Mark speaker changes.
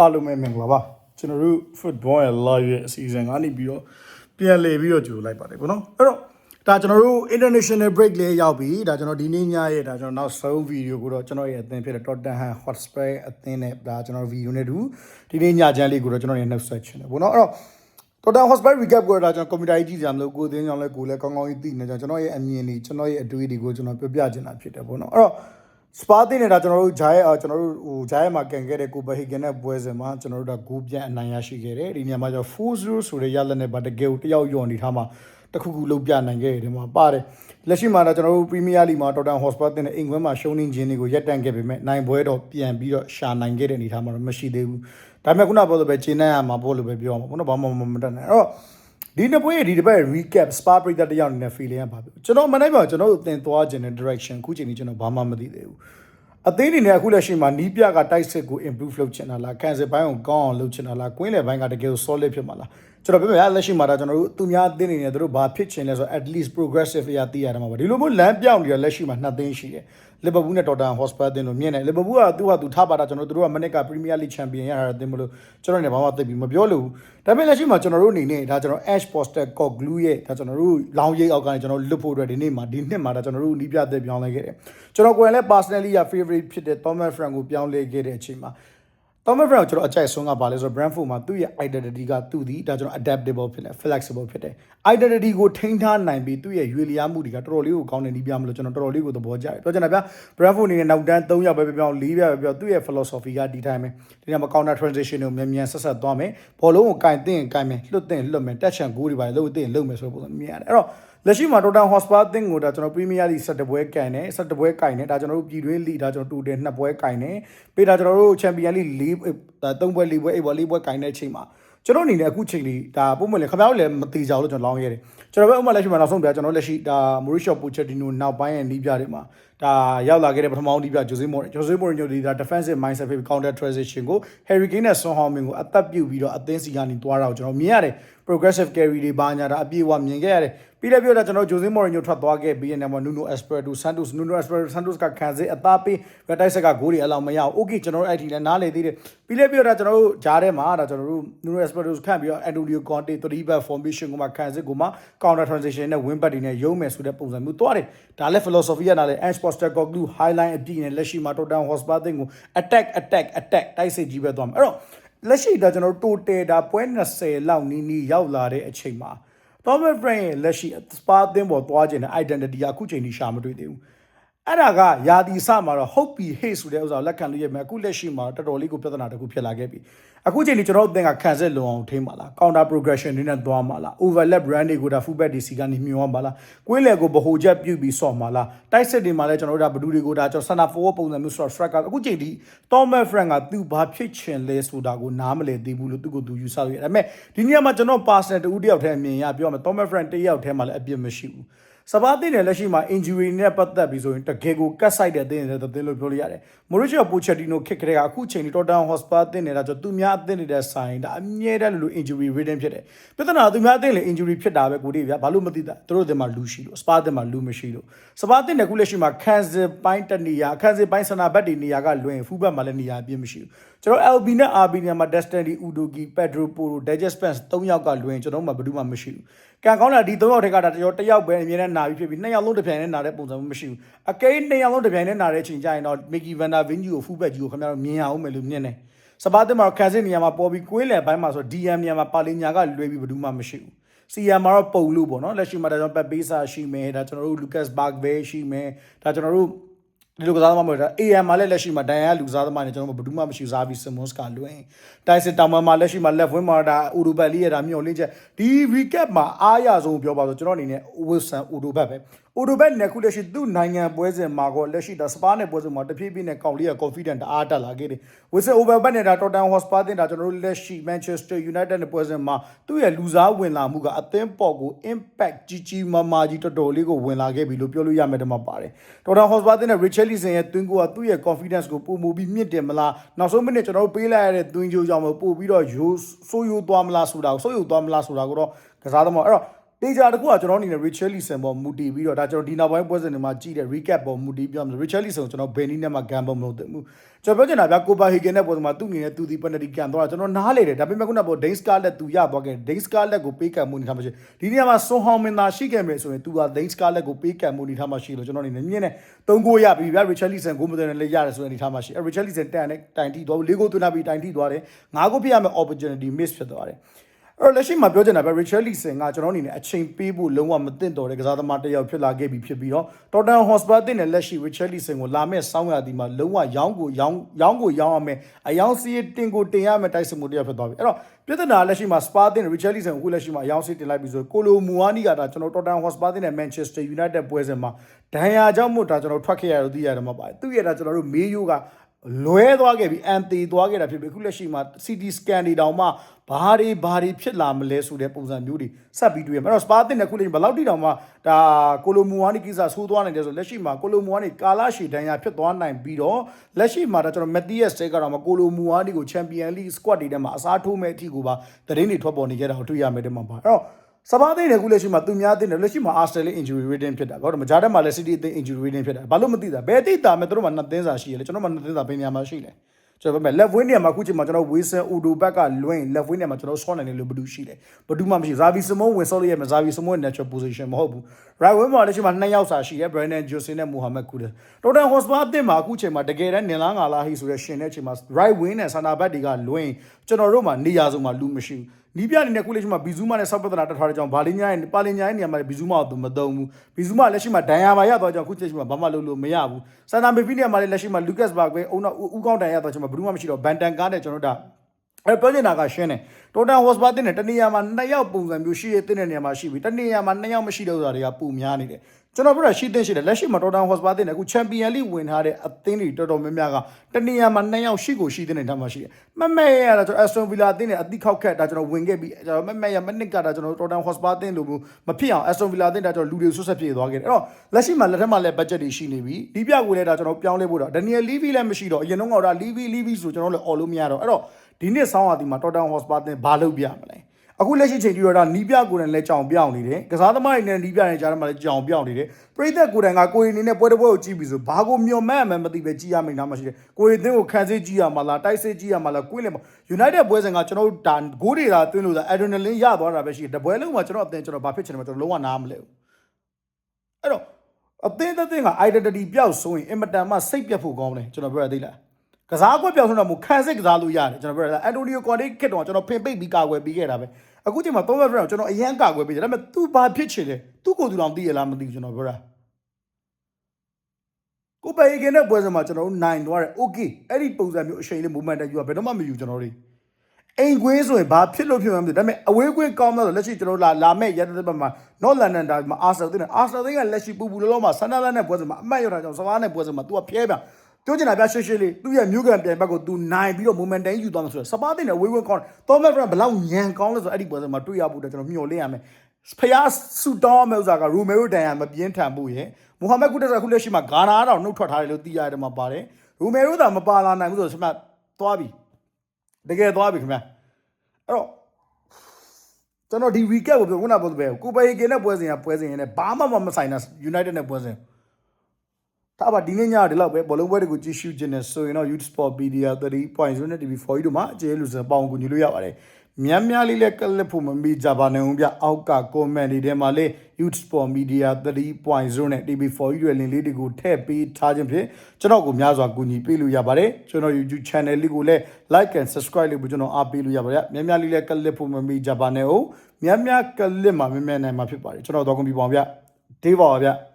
Speaker 1: အားလုံးပဲမင်္ဂလာပါကျွန်တော်တို့ football ရဲ့ live ရဲ့အစီအစဉ်ကနေပြီးတော့ပြန်လည်ပြီးတော့ကြိုလိုက်ပါတယ်ပေါ့နော်အဲ့တော့ဒါကျွန်တော်တို့ international break လေးရောက်ပြီဒါကျွန်တော်ဒီနေ့ညရဲ့ဒါကျွန်တော်နောက်ဆုံး video ကိုတော့ကျွန်တော်ရဲ့အသင်းဖြစ်တဲ့ Tottenham Hotspur အသင်းနဲ့ဒါကျွန်တော် video နဲ့တူဒီနေ့ညချမ်းလေးကိုတော့ကျွန်တော်ရဲ့ next section နဲ့ပေါ့နော်အဲ့တော့ Tottenham Hotspur recap ကိုတော့ကျွန်တော် computer ကြီးကြည့်ကြမလို့ကိုယ်သိန်းကြောင့်လဲကိုယ်လဲကောင်းကောင်းကြီးသိနေကြကျွန်တော်ရဲ့အမြင်တွေကျွန်တော်ရဲ့အတွေးတွေကိုကျွန်တော်ပြောပြချင်တာဖြစ်တယ်ပေါ့နော်အဲ့တော့ စပါတင်နေတာကျွန်တော်တို့ဂျားရဲ့ကျွန်တော်တို့ဟိုဂျားရဲ့မှာကန်ခဲ့တဲ့ကိုဘဟီဂန်နဲ့ပွဲစဉ်မှာကျွန်တော်တို့ကဂိုးပြန်အနိုင်ရရှိခဲ့တယ်ဒီနေရာမှာကျတော့4-0ဆိုတဲ့ရလက်နဲ့ဗတ်တကယ်ကိုတယောက်ယော့နေထားမှာတခုခုလုံးပြနိုင်ခဲ့တယ်ဒီမှာပါတယ်လက်ရှိမှာတော့ကျွန်တော်တို့ပရီးမီးယားလိမှာတော်တန်ဟော့စပါတင်နဲ့အင်္ဂလန်မှာရှုံးနေခြင်းတွေကိုရပ်တန့်ခဲ့ပေမဲ့နိုင်ပွဲတော့ပြန်ပြီးတော့ရှာနိုင်ခဲ့တဲ့အနေအထားမှာတော့မရှိသေးဘူးဒါပေမဲ့ခုနကပြောလို့ပဲခြေနှံ့ရမှာပေါ့လို့ပဲပြောမှာပေါ့နော်ဘာမှမတတ်နိုင်အဲ့တော့ ဒီနှစ်ပွဲရဲ့ဒီတစ်ပတ် recap spa ပရိသတ်တယောက်အနေနဲ့ feeling ရပါပြီကျွန်တော်မနိုင်ပါဘူးကျွန်တော်တို့အသင်သွားခြင်းတဲ့ direction အခုချိန်นี้ကျွန်တော်ဘာမှမသိသေးဘူးအသင်းအနေနဲ့အခုလက်ရှိမှာနီးပြကတိုက်စစ်ကို improve လုပ်ချင်တာလားကန်စစ်ပိုင်းကိုကောင်းအောင်လုပ်ချင်တာလားကွင်းလယ်ပိုင်းကတကယ်ကို solid ဖြစ်မှာလား ကျွန်တော်ပြောပြရလက်ရှိမှာဒါကျွန်တော်တို့သူများအသင်းအနေနဲ့တို့ဘာဖြစ်ချင်လဲဆိုတော့ at least progressive အရာသိရမှာပါဒီလိုမျိုးလမ်းပြောင်းနေတဲ့လက်ရှိမှာနှစ်သင်းရှိတယ်လီဗာပူးနဲ့တော်တန်ဟော့စပါတင်လို့မြင်တယ်လီဗာပူးကသူ့ဟာသူထားပါတာကျွန်တော်တို့ကမနစ်ကပရီးမီးယားလိချန်ပီယံရတာတင်မလို့ကျွန်တော်နေဘာမှသိပြီးမပြောလို့ဒါပေမဲ့လက်ရှိမှာကျွန်တော်တို့အနေနဲ့ဒါကျွန်တော် Ash Poster Cock Glue ရဲ့ဒါကျွန်တော်တို့လောင်းရိပ်အောက်ကနေကျွန်တော်လွတ်ဖို့အတွက်ဒီနေ့မှာဒီနှစ်မှာဒါကျွန်တော်တို့နီးပြသက်ပြောင်းလဲခဲ့တယ်ကျွန်တော်ကိုယ်လည်း personally ရ favorite ဖြစ်တဲ့ Thomas Frank ကိုပြောင်းလဲခဲ့တဲ့အချိန်မှာ Thomas Frank ကိုကျွန်တော်အကြိုက်ဆုံးကပါလဲဆိုတော့ Brentford မှာသူ့ရဲ့ identity ကသူ့ဒီဒါကျွန်တော် adaptable ဖြစ်တယ် flexible ဖြစ်တယ် identity ကိုထိန်းထားနိုင်ပြီးသူ့ရဲ့ရွေလျားမှုတွေကတော်တော်လေးကိုကောင်းနေပြီးပြမလို့ကျွန်တော်တော်တော်လေးကိုသဘောကျတယ်ပြောချင်တာဗျ Brentford အနေနဲ့နောက်တန်း3ရောက်ပဲပြောင်း4ပြပဲပြောသူ့ရဲ့ philosophy ကဒီတိုင်းပဲဒီနေ့မှာ counter transition ကိုမြန်မြန်ဆက်ဆက်သွားမယ်ဘောလုံးကိုကင်တင်ကင်မယ်လွတ်တင်လွတ်မယ်တက်ချန်ဂိုးတွေပါလို့တင်လုပ်မယ်ဆိုတဲ့ပုံစံမြင်ရတယ်အဲ့တော့ လက်ရှိမှာ Total Hotspur အသင်းကိုဒါကျွန်တော် Premier League 17ပွဲကန်တယ်17ပွဲကန်တယ်ဒါကျွန်တော်တို့ပြည်တွင်း League ဒါကျွန်တော်တူတယ်2ပွဲကန်တယ်ပြီးဒါကျွန်တော်တို့ Champion League 4 3ပွဲ4ပွဲ8ပွဲ4ပွဲကန်တဲ့အချိန်မှာကျွန်တော်အနေနဲ့အခုချိန်လေးဒါပုံမှန်လေခင်ဗျားတို့လည်းမတိကြဘူးလို့ကျွန်တော်လောင်းရဲတယ်ကျွန်တော်ပဲဥပမာလက်ရှိမှာနောက်ဆုံးပြကျွန်တော်လက်ရှိဒါ Mauricio Pochettino နောက်ပိုင်းရဲ့နီးပြတွေမှာဒါရောက်လာခဲ့တဲ့ပထမအောင်နီးပြ Jose Mourinho Jose Mourinho ဒီဒါ defensive mindset ဖြစ် counter transition ကို Harry Kane နဲ့ Son Heung-min ကိုအသက်ပြုတ်ပြီးတော့အသင်းစီကနေတွားတာကိုကျွန်တော်မြင်ရတယ် progressive carry တွေဘာညာတာအပြည့်အဝမြင်ခဲ့ရတယ် ပြီးလည်းပြောတာကျွန်တော် Jose Mourinho ထွက်သွားခဲ့ပြီးတဲ့နောက်မှာ Nuno Espirito Santos Nuno Espirito Santos ကခံစစ်အသားပေးရတိုက်ဆက်ကဂိုးတွေအလောက်မရအောင် okay ကျွန်တော်တို့အဲ့ဒီလည်းနားလေသေးတယ်ပြီးလည်းပြောတာကျွန်တော်တို့ဂျားထဲမှာဒါကျွန်တော်တို့ Nuno Espirito ခန့်ပြီးတော့ Antonio Conte 3 back formation ကိုမှခံစစ်ကိုမှ counter transition နဲ့ win back တွေနဲ့ရုံးမယ်ဆိုတဲ့ပုံစံမျိုးသွားတယ်ဒါလည်း philosophy ရတာလည်း Ange Postecoglou highline အပြည့်နဲ့လက်ရှိမှာ Tottenham Hotspur အသင်းကို attack attack attack တိုက်စစ်ကြီးပဲသွားမှာအဲ့တော့လက်ရှိဒါကျွန်တော်တို့ total ဒါပွဲ20လောက်နီးနီးရောက်လာတဲ့အချိန်မှာ Thomas Frank ရဲ့လက်ရှိ Spa အသင်းပေါ်သွားခြင်းတဲ့ identity ကအခုချိန်ထိရှာမတွေ့သေးဘူးအဲ့ဒါကယာတီစမှာတော့ hope be hate ဆိုတဲ့ဥစ္စာကိုလက်ခံလို့ရမယ်အခုလက်ရှိမှာတော်တော်လေးကိုပြဿနာတစ်ခုဖြစ်လာခဲ့ပြီ အခုချိန်ဒီကျွန်တော်တို့အသင်းကခံဆက်လုံအောင်ထိန်းပါလား counter progression တွေနဲ့သွားမှာလား overlap run တွေကိုဒါ fullback တွေစီကနေမြှောပါလားကွင်းလယ်ကိုဗဟိုချက်ပြုတ်ပြီးဆော့မှာလားတိုက်စစ်တွေမှာလည်းကျွန်တော်တို့ဒါဘဒူတွေကိုဒါကျွန်တော် center forward ပုံစံမျိုးဆိုတော့ striker အခုချိန်ဒီ Thomas Frank ကသူဘာဖြစ်ချင်လဲဆိုတာကိုနားမလည်သေးဘူးလို့သူကသူယူဆလို့ရတယ်ဒါပေမဲ့ဒီနေရာမှာကျွန်တော် personal တူတယောက်တည်းအမြင်ရပြောမယ် Thomas Frank တယောက်တည်းမှာလည်းအပြစ်မရှိဘူး စပါးတင်တဲ့လက်ရှိမှာ injury နဲ့ပတ်သက်ပြီးဆိုရင်တကယ်ကိုကတ်ဆိုင်တဲ့အသင်းတွေတဲ့လို့ပြောလို့ရတယ်။ Mauricio Pochettino ခစ်ကလေးကအခုချိန်ဒီ Tottenham Hotspur အသင်းနေတာဆိုသူများအသင်းနေတဲ့ဆိုင်ဒါအမြဲတမ်းလို့ injury ridden ဖြစ်တယ်။ပြဿနာသူများအသင်းလေ injury ဖြစ်တာပဲကိုတေးဗျာဘာလို့မသိတာသူတို့အသင်းမှာလူရှိလို့ Spa အသင်းမှာလူမရှိလို့စပါးတင်တဲ့ခုလက်ရှိမှာခန်းစစ်ပိုင်းတနေရာခန်းစစ်ပိုင်းဆနာဘတ်တွေနေရာကလွင်ဖူးဘက်မှာလည်းနေရာအပြည့်မရှိဘူး။ကျွန်တော် LB နဲ့ RB နေရာမှာ Destiny Udogi Pedro Porro Digest Spence ၃ယောက်ကလွင်ကျွန်တော်မှဘယ်သူမှမရှိဘူး။ ကံကောင်းတာဒီ၃ယောက်ထက်ကဒါကျွန်တော်တစ်ယောက်ပဲအမြဲတမ်းနာပြီးဖြစ်ပြီးနှစ်ယောက်လုံးတစ်ပြိုင်နဲ့နာတဲ့ပုံစံမရှိဘူး။အကိန်းနှစ်ယောက်လုံးတစ်ပြိုင်နဲ့နာတဲ့အချိန်ကျရင်တော့ Mickey Van der Veen ကြီးကိုဖူးဘက်ကြီးကိုခင်ဗျားတို့မြင်အောင်မယ်လို့မြင်တယ်။စပါးတင်မှာခန်းစစ်နေရာမှာပေါ်ပြီးကွင်းလယ်ပိုင်းမှာဆို DM နေရာမှာပါလီညာကလွယ်ပြီးဘယ်သူမှမရှိဘူး။ CM မှာတော့ပုံလို့ပေါ့နော်လက်ရှိမှာဒါကျွန်တော်ပက်ပေးစာရှိမယ်ဒါကျွန်တော်တို့ Lucas Bargvey ရှိမယ်ဒါကျွန်တော်တို့ ဒီလိုကစားသမားမဟုတ်တာ AM မှာလည်းလက်ရှိမှာဒန်ယာလူစားသမားနေကျွန်တော်တို့ဘယ်သူမှမရှိစားပြီး Simmons ကလွင်တိုင်စစ်တောင်မှာလက်ရှိမှာ left wing မှာဒါ Urubat လေးရတာမျောလင်းချက်ဒီ recap မှာအားရဆုံးပြောပါဆိုကျွန်တော်အနေနဲ့ Wilson Urubat ပဲ Urubat နဲ့ခုလက်ရှိသူ့နိုင်ငံပွဲစဉ်မှာကောလက်ရှိဒါ Spa နဲ့ပွဲစဉ်မှာတဖြည်းဖြည်းနဲ့ကောင်လေးက confident တအားတက်လာခဲ့တယ် Wilson Urubat နဲ့ဒါ Tottenham Hotspur တင်ဒါကျွန်တော်တို့လက်ရှိ Manchester United နဲ့ပွဲစဉ်မှာသူ့ရဲ့လူစားဝင်လာမှုကအသင်းပေါ်ကို impact ကြီးကြီးမားမားကြီးတော်တော်လေးကိုဝင်လာခဲ့ပြီလို့ပြောလို့ရမယ်တမပါတယ် Tottenham Hotspur တင်တဲ့ Richarlison ရဲ့တွင်းကိုကသူ့ရဲ့ confidence ကိုပုံမူပြီးမြင့်တင်မလားနောက်ဆုံးမိနစ်ကျွန်တော်တို့ပေးလိုက်ရတဲ့တွင်းချိုးကြောင့်ပို့ပြီးတော့ရိုးဆိုးရိုးသွားမလားဆိုတာကိုဆိုးရိုးသွားမလားဆိုတာကိုတော့ကစားသမားအဲ့တော့ တေချာတကူကကျွန်တော်အနေနဲ့ Richard Leeson ပေါ်မူတည်ပြီးတော့ဒါကျွန်တော်ဒီနောက်ပိုင်းပွဲစဉ်တွေမှာကြည့်တဲ့ recap ပေါ်မူတည်ပြောမယ် Richard Leeson ကိုကျွန်တော်ဘယ်နည်းနဲ့မှဂန်ပေါ်မလုပ်သင့်ဘူးကျွန်တော်ပြောချင်တာဗျာကိုပါဟီဂန်နဲ့ပုံစံမှာသူ့အနေနဲ့သူဒီ penalty ကန်သွားတာကျွန်တော်နားလေတယ်ဒါပေမဲ့ခုနကပေါ် Dane Scarlett သူရသွားခဲ့ Dane Scarlett ကိုပေးကံမှုနေထားမှရှိဒီနေရာမှာ Son Heung-min သာရှိခဲ့မယ်ဆိုရင်သူက Dane Scarlett ကိုပေးကံမှုနေထားမှရှိလို့ကျွန်တော်အနေနဲ့မြင်နေ၃ဂိုးရပြီဗျာ Richard Leeson ကိုမတဲ့နဲ့လည်းရတယ်ဆိုတဲ့အနေထားမှရှိအဲ Richard Leeson တန်နဲ့တိုင်ထိသွား၄ဂိုးသွင်းပြီးတိုင်ထိသွားတယ်၅ဂိုးပြရမယ့် opportunity miss ဖြစ်သွားတယ် အဲ့တော့လက်ရှိမှာပြောချင်တာပဲ Richard Leeson ကကျွန်တော်အနေနဲ့အချိန်ပေးဖို့လုံးဝမသင့်တော်တဲ့ကစားသမားတစ်ယောက်ဖြစ်လာခဲ့ပြီဖြစ်ပြီးတော့ Tottenham Hotspur အသင်းနဲ့လက်ရှိ Richard Leeson ကိုလာမဲ့စောင်းရသည်မှာလုံးဝရောင်းကိုရောင်းရောင်းကိုရောင်းရမယ်အယောင်စီးတင်ကိုတင်ရမယ်တိုက်စစ်မှုတစ်ယောက်ဖြစ်သွားပြီအဲ့တော့ပြဿနာလက်ရှိမှာ Spa အသင်း Richard Leeson ကိုအခုလက်ရှိမှာအယောင်စီးတင်လိုက်ပြီဆိုကိုလိုမူအာနီကဒါကျွန်တော် Tottenham Hotspur အသင်းနဲ့ Manchester United ပွဲစဉ်မှာဒဏ်ရာကြောင့်မို့ဒါကျွန်တော်ထွက်ခဲ့ရလို့သိရတယ်မှာပါတယ်သူရဲ့ဒါကျွန်တော်တို့မေးယိုးက လွဲသွားခဲ့ပြီအန်တီသွားခဲ့တာဖြစ်ပြီအခုလက်ရှိမှာ CT scan တွေတောင်မှဘာတွေဘာတွေဖြစ်လာမလဲဆိုတဲ့ပုံစံမျိုးတွေဆက်ပြီးတွေ့ရမှာအဲ့တော့ spa တင်တဲ့ခုလက်ရှိဘယ်လောက်တိတောင်မှဒါကိုလိုမူဝါနီကိစ္စဆိုးသွားနိုင်တယ်ဆိုလက်ရှိမှာကိုလိုမူဝါနီကာလာရှီဒဏ်ရာဖြစ်သွားနိုင်ပြီးတော့လက်ရှိမှာဒါကျွန်တော်မက်တီးယက်စတဲကတော့မှကိုလိုမူဝါနီကိုချန်ပီယံလိ squad တွေထဲမှာအစားထိုးမဲ့အထိကိုပါသတင်းတွေထွက်ပေါ်နေကြတာကိုတွေ့ရမယ်တဲ့မှာပါအဲ့တော့ စပါးသိတဲ့ခုလက်ရှိမှာသူများသိတယ်လက်ရှိမှာ Arsenal injury rating ဖြစ်တာဘာလို့မကြားထဲမှာလည်း City အသင်း injury rating ဖြစ်တာဘာလို့မသိတာဘယ်သိတာမဲ့တို့မှာနှစ်သင်းစာရှိရလဲကျွန်တော်မှနှစ်သင်းစာဘယ်နေရာမှာရှိလဲကျွန်တော်ပြောမယ် left wing နေရာမှာအခုချိန်မှာကျွန်တော် Wilson Udo ဘက်ကလွင် left wing နေရာမှာကျွန်တော်ဆော့နိုင်တယ်လို့ဘယ်သူရှိလဲဘယ်သူမှမရှိ Xavi Simon ဝင်ဆော့လို့ရမယ် Xavi Simon natural position မဟုတ်ဘူး right wing မှာလက်ရှိမှာနှစ်ယောက်စာရှိတယ် Brandon Jose နဲ့ Mohamed Kudus Tottenham Hotspur အသင်းမှာအခုချိန်မှာတကယ်တမ်းနင်လားငါလားဟိဆိုတဲ့ရှင်တဲ့ချိန်မှာ right wing နဲ့ center back တွေကလွင်ကျွန်တော်တို့မှာနေရာစုံမှာလူမရှိဘူးနီးပြအနေနဲ့ခုလက်ရှိမှာဘီဇူးမာနဲ့ဆောက်ပဒနာတက်ထားတဲ့ကြောင့်ဘာလင်းညာရဲ့ပါလင်းညာရဲ့နေရာမှာဘီဇူးမာကိုမသုံးဘူးဘီဇူးမာလက်ရှိမှာဒန်ယာပါရသွားကြောင့်ခုလက်ရှိမှာဘာမှလုပ်လို့မရဘူးစန်တာမေဖီနေရာမှာလည်းလက်ရှိမှာလူကတ်စ်ဘာပဲအုံနောက်ဦးကောင်းတန်ရသွားကြောင့်ဘယ်သူမှမရှိတော့ဘန်တန်ကားနဲ့ကျွန်တော်တို့ဒါအဲ့ပြောနေတာကရှင်းတယ်တိုတန်ဟော့စပါတင်တဲ့တနေရာမှာနှစ်ယောက်ပုံစံမျိုးရှိရတဲ့နေရာမှာရှိပြီတနေရာမှာနှစ်ယောက်မရှိတော့တာတွေကပုံများနေတယ် ကျွန်တော်ပြောတာရှိတဲ့ရှိတယ်လက်ရှိမှာတော်တန်ဟော့စပါတင်တဲ့အခုချန်ပီယံလိဝင်ထားတဲ့အသင်းတွေတော်တော်များများကတနေရာမှာနှစ်ယောက်ရှိကိုရှိတဲ့နေရာမှာရှိတယ်မမဲရတာကျွန်တော်အက်စတွန်ဗီလာအသင်းနဲ့အတိခောက်ခက်ဒါကျွန်တော်ဝင်ခဲ့ပြီးကျွန်တော်မမဲရမနစ်ကဒါကျွန်တော်တော်တန်ဟော့စပါတင်လို့မဖြစ်အောင်အက်စတွန်ဗီလာအသင်းဒါကျွန်တော်လူတွေဆွတ်ဆက်ပြေသွားခဲ့တယ်အဲ့တော့လက်ရှိမှာလက်ထက်မှာလည်း budget တွေရှိနေပြီဒီပြကိုလည်းဒါကျွန်တော်ပြောင်းလဲဖို့တော့ဒနီယယ်လီဗီလည်းမရှိတော့အရင်တော့ကတော့လီဗီလီဗီဆိုကျွန်တော်လည်းអော်လို့မရတော့အဲ့တော့ဒီနှစ်ဆောင်းရာသီမှာတော်တန်ဟော့စပါတင်ဘာလုပ်ပြမလဲ အခုလက်ရှိချိန်ကြီးတော့ဒါနီးပြကိုယ်တိုင်လည်းကြောင်ပြောင်းနေတယ်ကစားသမားတွေနဲ့နီးပြတွေကြားထဲမှာလည်းကြောင်ပြောင်းနေတယ်ပရိသတ်ကိုယ်တိုင်ကကိုယ်ရင်းနေနဲ့ပွဲတစ်ပွဲကိုကြည့်ပြီးဆိုဘာကိုမျော်မှန်းမှန်းမသိပဲကြည့်ရမိတာမှရှိတယ်ကိုယ်ရင်းတင်းကိုခံစစ်ကြည့်ရမှာလားတိုက်စစ်ကြည့်ရမှာလားကိုယ်လည်း United ပွဲစဉ်ကကျွန်တော်တို့ဒါဂိုးတွေသာသွင်းလို့သာ adrenaline ရသွားတာပဲရှိတယ်တပွဲလုံးမှာကျွန်တော်အသင်ကျွန်တော်ဘာဖြစ်ချင်တယ်မကျွန်တော်လုံးဝနားမလဲဘူးအဲ့တော့အသင်းသက်သင်းက identity ပျောက်ဆိုရင်အင်မတန်မှစိတ်ပြတ်ဖို့ကောင်းတယ်ကျွန်တော်ပြောရသေးလား ကစားကွက်ပြောင်းဆုံးတော့မူခံစစ်ကစားလို့ရတယ်ကျွန်တော်ပြောရတာအန်တိုနီယိုကွန်တေခက်တော့ကျွန်တော်ဖင်ပိတ်ပြီးကာကွယ်ပြီးခဲ့တာပဲအခုချိန်မှာသုံးရက်ပြန်ကျွန်တော်အရန်ကာကွယ်ပြီးတယ်ဒါပေမဲ့ तू ဘာဖြစ်ချင်လဲသူ့ကိုယ်သူတော်သိရလားမသိဘူးကျွန်တော်ပြောတာကိုပေကင်းတဲ့ပွဲစဉ်မှာကျွန်တော်တို့နိုင်သွားတယ် okay အဲ့ဒီပုံစံမျိုးအချိန်လေး movement တက်ယူတာဘယ်တော့မှမယူကျွန်တော်တို့အိမ်ကွင်းဆိုရင်ဘာဖြစ်လို့ဖြစ်မှမသိဘူးဒါပေမဲ့အဝေးကွင်းကောင်းတော့လက်ရှိကျွန်တော်လာလာမဲ့ရတဲ့ဘက်မှာ North London ဒါမှာ Arsenal တင်တယ် Arsenal တင်ကလက်ရှိပူပူလောလောမှာ Sunderland နဲ့ပွဲစဉ်မှာအမှတ်ရတာကြောင့်စကားနဲ့ပွဲစဉ်မှာ तू ကဖျဲပြန် ပြောချင်တာပြရှင်းရှင်းလေးသူ့ရဲ့မြို့ကန်ပြန်ဘက်ကို तू နိုင်ပြီးတော့ momentum ယူသွားမှာဆိုတော့စပါးတင်တဲ့ဝေးဝေးကောင်းတော့မဲ့ဘယ်လောက်ညံကောင်းလဲဆိုအဲ့ဒီပွဲစဉ်မှာတွေ့ရဖို့တော့ကျွန်တော်မျှော်လင့်ရမယ်ဖျားဆူတောင်းမဲ့ဥစ္စာကရူမဲရိုဒန်ယာမပြင်းထန်မှုရဲ့မိုဟာမက်ကုတက်ဆာခုလက်ရှိမှာဂါနာတော့နှုတ်ထွက်ထားတယ်လို့သိရတယ်မှာပါတယ်ရူမဲရိုသာမပါလာနိုင်ဘူးဆိုတော့ဆမသွားပြီတကယ်သွားပြီခင်ဗျာအဲ့တော့ကျွန်တော်ဒီ recap ကိုပြောခုနကပြောသလိုပဲကိုပေကင်နဲ့ပွဲစဉ်ကပွဲစဉ်ရင်းနဲ့ဘာမှမဆိုင်တာ United နဲ့ပွဲစဉ် ဒါပါဒီနေ့ညဒီလောက်ပဲဘောလုံးပွဲတွေကိုကြည့်ရှုခြင်းနဲ့ဆိုရင်တော့ Youth Sport Media 3.0နဲ့ TV4 တို့မှာအခြေလူစပေါင်းကူညီလို့ရပါတယ်။မြန်များလေးလည်းကလစ်ဖို့မမီကြပါနဲ့ဦးဗျအောက်က comment တွေထဲမှာလေ Youth Sport Media 3.0နဲ့ TV4 ရွယ်လင်လေးတွေကိုထည့်ပေးထားခြင်းဖြင့်ကျွန်တော်ကိုများစွာကူညီပေးလို့ရပါတယ်။ကျွန်တော် YouTube channel လေးကိုလည်း like and subscribe လုပ်ပြီးကျွန်တော်အားပေးလို့ရပါတယ်။မြန်များလေးလည်းကလစ်ဖို့မမီကြပါနဲ့ဦးမြန်များကလစ်မှာမြန်မြန်နိုင်မှာဖြစ်ပါတယ်။ကျွန်တော်တော့ကွန်ပျူတာဗျ။ဒေးပါဗျ။